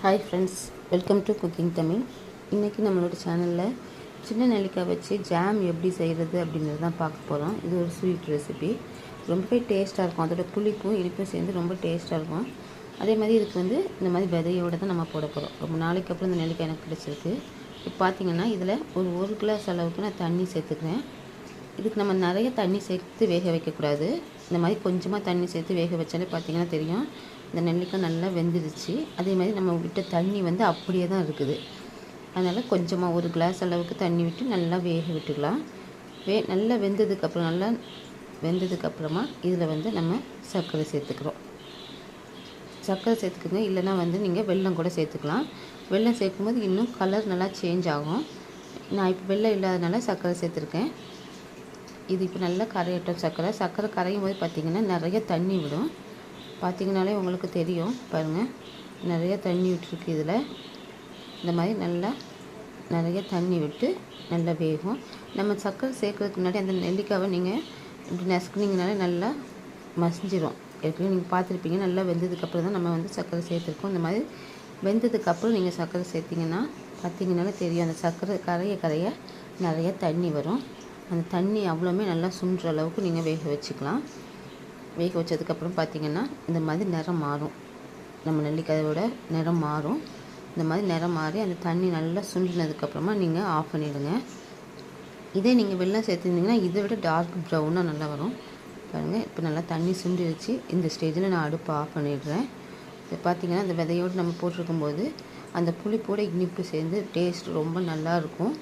Hi friends welcome to cooking Tamil இன்றைக்கி நம்மளோட சேனலில் சின்ன நெல்லிக்காய் வச்சு ஜாம் எப்படி செய்கிறது அப்படிங்கிறது தான் பார்க்க போகிறோம் இது ஒரு ஸ்வீட் ரெசிபி ரொம்பவே டேஸ்ட்டாக இருக்கும். அதோட புளிப்பும் இனிப்பும் சேர்ந்து ரொம்ப டேஸ்ட்டாக இருக்கும். அதே மாதிரி இதுக்கு வந்து இந்த மாதிரி விதையோடு தான் நம்ம போட போகிறோம் ரொம்ப நாளைக்கு அப்புறம் இந்த நெல்லிக்காய் எனக்கு கிடச்சிருக்கு. இப்போ பார்த்திங்கன்னா இதில் ஒரு ஒரு கிளாஸ் அளவுக்கு நான் தண்ணி சேர்த்துக்கிறேன். இதுக்கு நம்ம நிறைய தண்ணி சேர்த்து வேக வைக்கக்கூடாது. இந்த மாதிரி கொஞ்சமாக தண்ணி சேர்த்து வேக வச்சாலே பார்த்தீங்கன்னா தெரியும். இந்த நெல்லிக்காய் நல்லா வெந்துடுச்சு அதே மாதிரி நம்ம விட்ட தண்ணி வந்து அப்படியே தான் இருக்குது. அதனால் கொஞ்சமாக ஒரு கிளாஸ் அளவுக்கு தண்ணி விட்டு நல்லா வேக விட்டுக்கலாம். வே நல்லா வெந்ததுக்கப்புறம் நல்லா வெந்ததுக்கப்புறமா இதில் வந்து நம்ம சர்க்கரை சேர்த்துக்கிறோம். சர்க்கரை சேர்த்துக்குங்க. இல்லைனா வந்து நீங்கள் வெல்லம் கூட சேர்த்துக்கலாம். வெல்லம் சேர்க்கும்போது இன்னும் கலர் நல்லா சேஞ்ச் ஆகும். நான் இப்போ வெள்ளம் இல்லாதனால சர்க்கரை சேர்த்துருக்கேன். இது இப்போ நல்லா கரையட்டும் சர்க்கரை சர்க்கரை கரையும் போது பார்த்திங்கன்னா நிறைய தண்ணி விடும். பார்த்திங்கனாலே உங்களுக்கு தெரியும். பாருங்கள் நிறைய தண்ணி விட்டுருக்கு இதில். இந்த மாதிரி நல்லா நிறைய தண்ணி விட்டு நல்லா வேகும். நம்ம சர்க்கரை சேர்க்கறதுக்கு முன்னாடி அந்த நெல்லிக்காவை நீங்கள் இப்படி நசுக்குனிங்கனாலே நல்லா மசிஞ்சிரும். ஏற்கனவே நீங்கள் பார்த்துருப்பீங்க. நல்லா வெந்ததுக்கப்புறம் தான் நம்ம வந்து சர்க்கரை சேர்த்துருக்கோம். இந்த மாதிரி வெந்ததுக்கப்புறம் நீங்கள் சர்க்கரை சேர்த்திங்கன்னா பார்த்தீங்கனாலே தெரியும். அந்த சர்க்கரை கரைய கரைய நிறைய தண்ணி வரும். அந்த தண்ணி அவ்வளோமே நல்லா சுண்டுற அளவுக்கு நீங்கள் வேக வச்சுக்கலாம். வேக வச்சதுக்கப்புறம் பார்த்திங்கன்னா இந்த மாதிரி நிறம் மாறும். நம்ம நெல்லிக்காயோட நிறம் மாறும். இந்த மாதிரி நிறம் மாறி அந்த தண்ணி நல்லா சுண்டினதுக்கப்புறமா நீங்கள் ஆஃப் பண்ணிவிடுங்க இதே நீங்கள் வெள்ளம் சேர்த்துருந்தீங்கன்னா இதை விட டார்க் ப்ரௌனாக நல்லா வரும். பாருங்கள் இப்போ நல்லா தண்ணி சுண்டிடுச்சு இந்த ஸ்டேஜில் நான் அடுப்பை ஆஃப் பண்ணிடுறேன். இது பார்த்திங்கன்னா அந்த விதையோடு நம்ம போட்டிருக்கும்போது அந்த புளிப்போட இனிப்பு சேர்ந்து டேஸ்ட் ரொம்ப நல்லாயிருக்கும்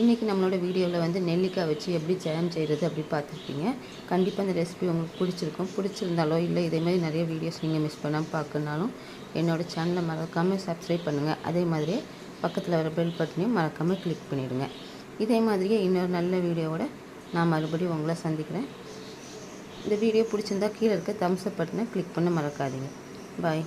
இன்றைக்கி நம்மளோட வீடியோவில் வந்து நெல்லிக்காய் வச்சு எப்படி ஜாம் செய்கிறது அப்படி பார்த்துருப்பீங்க. கண்டிப்பாக இந்த ரெசிபி உங்களுக்கு பிடிச்சிருக்கும். பிடிச்சிருந்தாலோ இல்லை இதேமாதிரி நிறைய வீடியோஸ் நீங்கள் மிஸ் பண்ணாமல் பார்க்கணுனாலும் என்னோடய சேனலை மறக்காமல் சப்ஸ்கிரைப் பண்ணுங்கள் அதே மாதிரியே பக்கத்தில் வர பெல் பட்டனையும் மறக்காமல் கிளிக் பண்ணிவிடுங்க இதே மாதிரியே இன்னொரு நல்ல வீடியோவோட நான் மறுபடியும் உங்களை சந்திக்கிறேன். இந்த வீடியோ பிடிச்சிருந்தா கீழே இருக்க தம்ஸ் அப் பட்டனை கிளிக் பண்ண மறக்காதீங்க. பாய்